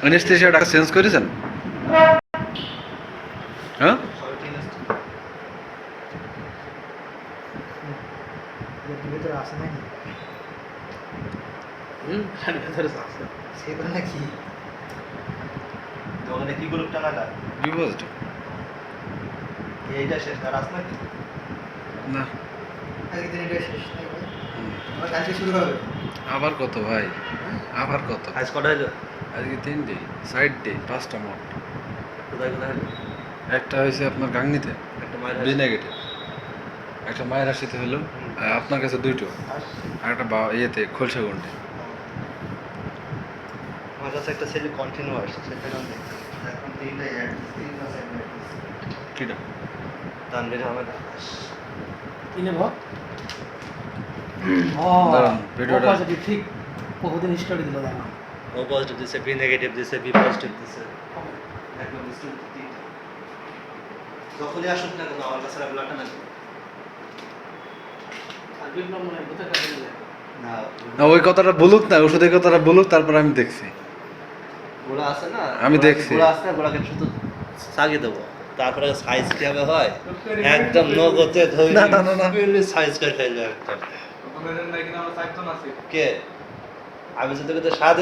Anaesthesia টাকা change করেছেন? হ্যাঁ? সবাই ঠিক আছে নাকি হুম আছে নাকি? তো কি গ্রুপ টাকাটা বি এইটা শেষ আর নাকি? না। আবার শুরু হবে। আবার কত ভাই? আবার কত? আজ কটা হলো আজকে তিনটে সাইড ডে পাঁচটা মোট কোথায় কোথায়? একটা হয়েছে আপনার গাংনিতে একটা মায়ের একটা মায়ের হাসিতে হলো আপনার কাছে দুইটো আর একটা বা ইয়েতে খোলসা গুন্ডে। আমার কাছে একটা ছেলে কন্টিনিউ আসছে সেটা এখন তিনটাই অ্যাড তিন মাস কিটা? তানভীর আহমেদ। কিনে ও ভিডিওটা- ঠিক। বহুদিন স্টোরি দিল দাঁড়ান ও পজিটিভ দিছে বি নেগেটিভ দিছে বি পজিটিভ দিছে একদম স্টুডেন্ট তিনটা যখনই আসুক না কেন আমার কাছে ব্লাডটা না আর বিপ্লব কোথায় কাজে যায় না না ওই কথাটা বলুক না ওষুধের কথাটা বলুক তারপর আমি দেখছি। গোড়া আছে না? আমি দেখছি। গোড়া আছে না? গোড়াকে শুধু সাগিয়ে দেবো। তারপরে সাইজ কীভাবে হয়? একদম নগদে ধরে না, না, না, না। সাইজ করে ফেলবে একদম। কে? আমি যদি স্বাদ